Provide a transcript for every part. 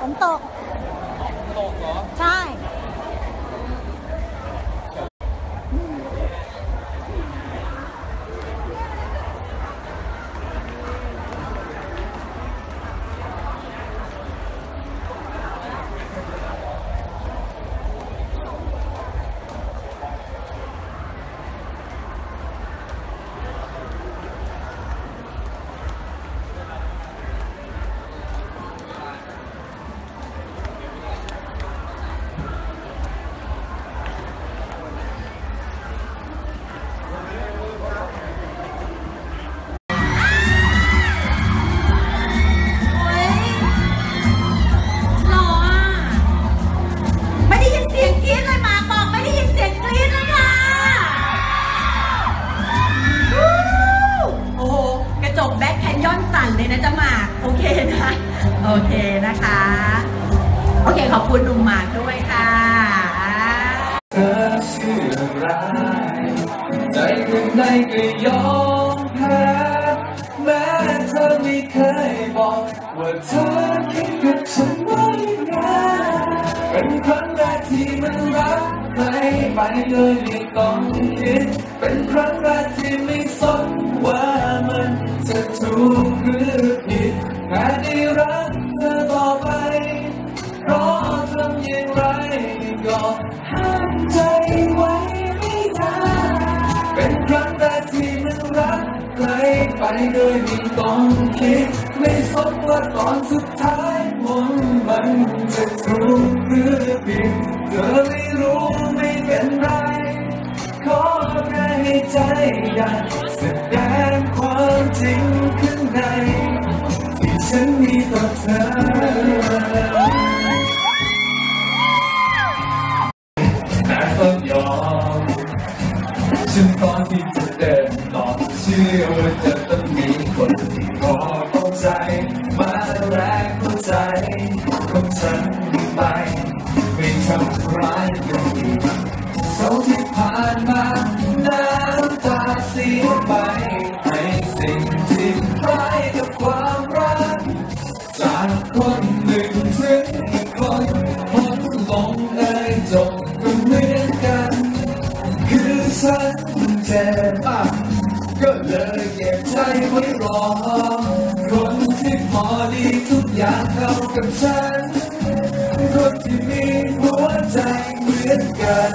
ฝนตก ตกเหรอ ใช่ เคนะคะ โอเคขอบคุณหนุ่มหมากด้วยค่ะเธอชื่อร้ายใจข้างในก็ยอมแพ้แม้เธอไม่เคยบอกว่าเธอคิดกับฉันว่าอยังไงเป็นครั้งแรกที่มันรักใครไปโดยไม่ต้องคิดเป็นครั้งแรกที่ไม่สน ห้ามใจไว้ไม่ได้เป็นครั้งแรกที่มันรักใครไปโดยไม่ต้องคิด ไม่สนว่าตอนสุดท้ายผลมันจะถูกหรือผิดเธอไม่รู้ไม่เป็นไร ขอแค่ให้ใจอยากแสด ที่จะเดินต่อเชื่อว่าจะต้องมีคนที่พอเข้าใจ มาแรกเข้าใจของฉันไป ไม่ทำร้ายกันอีกเท่าที่ผ่านมาน้ำตาเสียไปให้สิ่งที่คล้ายกับความรัก จากคนหนึ่งถึงอีกคนพ้นลงเอ่ยจบก็เหมือนกัน คือฉัน เจ็บมากก็เลยเก็บใจไว้รอคนที่พอดีทุกอย่างเข้ากับฉัน คนที่มีหัวใจเหมือนกัน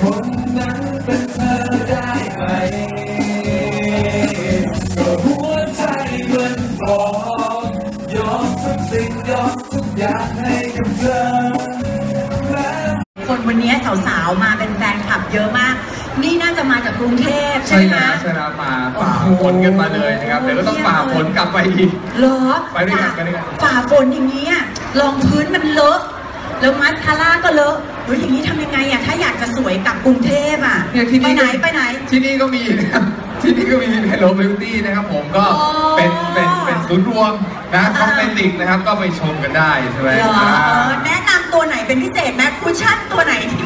คนนั้นเป็นเธอได้ไหมก็หัวใจมันบอกยอมทุกสิ่งยอมทุกอย่างให้กับเธอคนวันนี้สาวๆมาเป็นแฟนคลับเยอะมาก นี่น่าจะมาจากกรุงเทพใช่ใช่ไหมแล้วใช่แล้วมาฝ่าฝนกันมาเลยนะครับ เดี๋ยวก็ต้องฝ่าฝนกลับไปอีก เหรอไปด้วยกันไปด้วยกัน ฝ่าฝนอย่างนี้อะรองพื้นมันเลอะแล้วมัสคาร่าก็เลอะเฮ้ยอย่างนี้ทำยังไงอะถ้าอยากจะสวยกลับกรุงเทพอะเนี่ยที่ไปนี่ไหนไปไหน ที่นี่ก็มีนะครับที่นี่ก็มี Hello Beauty นะครับผมก็อ๋อเป็นเป็นเป็นศูนย์รวมนะคอสเมติกนะครับก็ไปชมกันได้ใช่ไหมเหรออ่าเออแนะนำตัวไหนเป็นพิเศษไหมคุชชั่นตัวไหนที่มักใช้